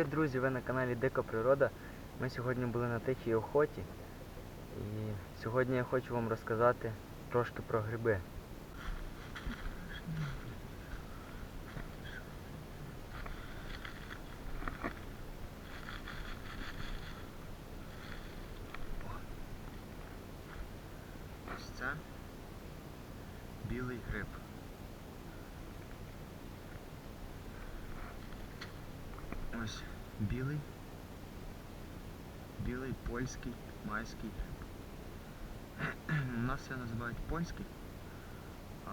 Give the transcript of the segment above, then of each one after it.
Привіт, друзі! Ви на каналі Дика Природа. Ми сьогодні були на тихій охоті. І сьогодні я хочу вам розказати трошки про гриби. Ось це білий гриб. Ось білий. Білий польський майський гриб. У нас його називають польський, а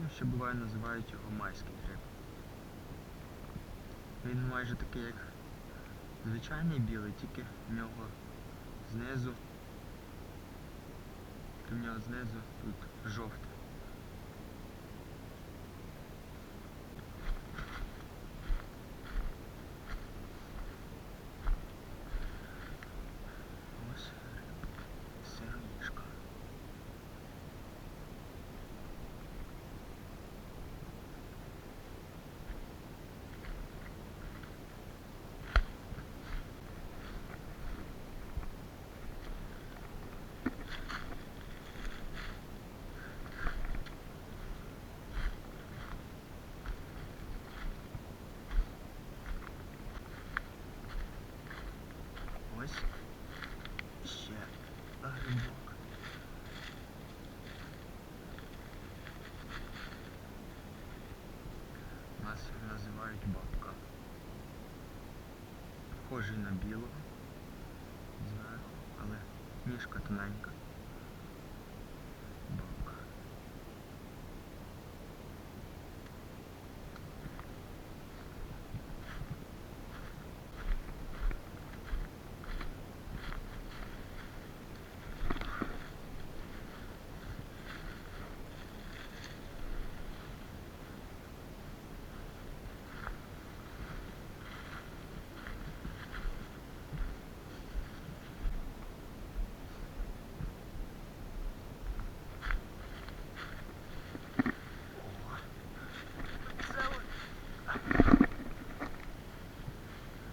ну, ще буває називають його майський гриб. Він майже такий, як звичайний білий, тільки в нього знизу. В нього знизу тут жовте. Ось гриб. Сироїшка. Ось ще грибок. Нас називають бабка. Схожий на білого зверху, але ніжка тоненька. Бабка.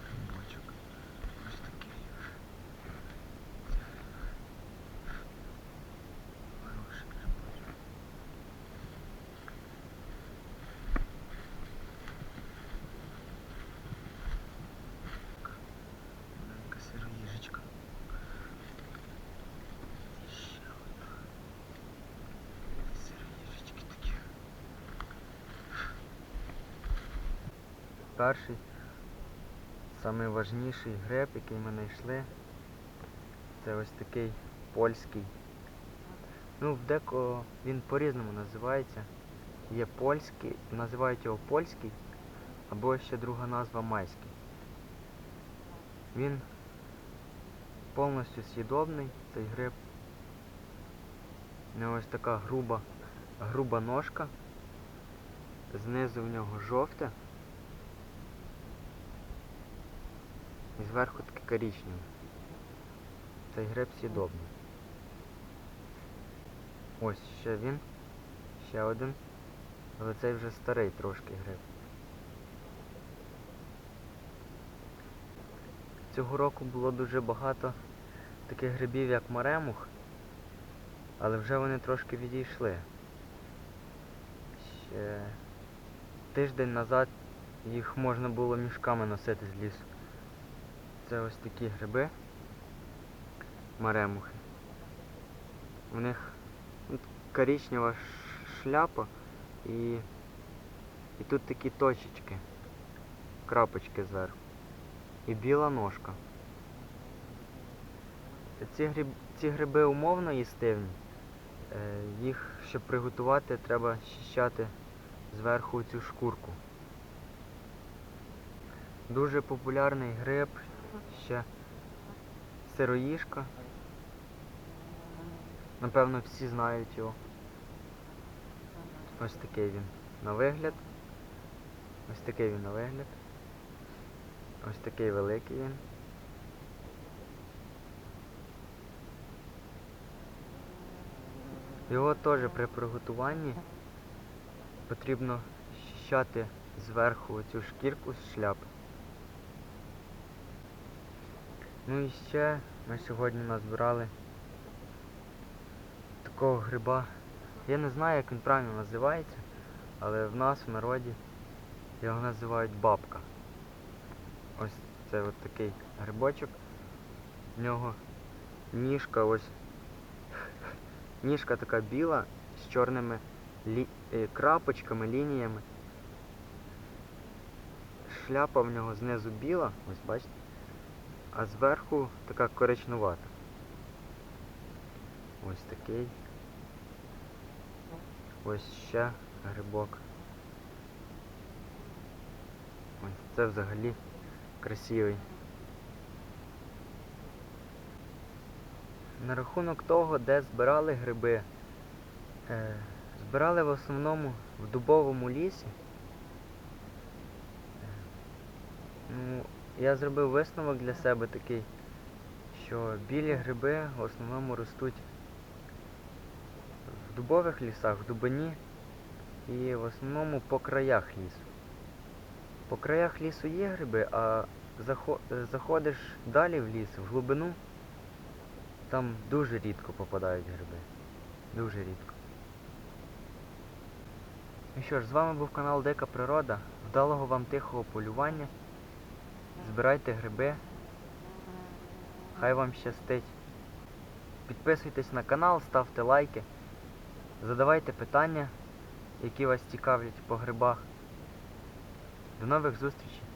Грибочок. Ось такий. Це хороший грибочок. Так, Маленька сироїжечка. І ще одна. Сироїжечки такі. Перший Самий важніший гриб, який ми знайшли, це ось такий польський. Ну, в декого він по-різному називається. Є польський, називають його польський, або ще друга назва майський. Він повністю з'їдобний, цей гриб. У нього ось така груба, груба ножка. Знизу в нього жовте. І зверху таке коричневе. Цей гриб сідобний. Ось ще він. Ще один. Але цей вже старий трошки гриб. Цього року було дуже багато таких грибів, як маремух, але вже вони трошки відійшли. Ще тиждень назад їх можна було мішками носити з лісу. Це ось такі гриби маремухи. У них коричнева шляпа і, і тут такі точечки, крапочки зверху. І біла ножка. Ці, гриб, ці гриби умовно їстивні. Е, їх, щоб приготувати, треба щищати зверху цю шкурку. Дуже популярний гриб ще сироїшка. Напевно, всі знають його. Ось такий він на вигляд. Ось такий він на вигляд. Ось такий великий він. Його теж при приготуванні потрібно щищати зверху цю шкірку з шляпи. Ну і ще ми сьогодні назбирали такого гриба. Я не знаю, як він правильно називається, але в нас в народі його називають бабка. Ось це от такий грибочок. В нього ніжка ось. Ніжка така біла з чорними лі... е, крапочками, лініями. Шляпа в нього знизу біла, ось бачите, а зверху така коричнувата. Ось такий. Ось ще грибок. Ось це взагалі красивий. На рахунок того, де збирали гриби. Е, збирали в основному в дубовому лісі. Е, Ну, я зробив висновок для себе такий, що білі гриби в основному ростуть в дубових лісах, в дубині і в основному по краях лісу. По краях лісу є гриби, а заходиш далі в ліс, в глибину, там дуже рідко попадають гриби. Дуже рідко. І що ж, з вами був канал Дика Природа. Вдалого вам тихого полювання. Збирайте гриби. Хай вам щастить. Підписуйтесь на канал, ставте лайки, задавайте питання, які вас цікавлять по грибах. До нових зустрічей!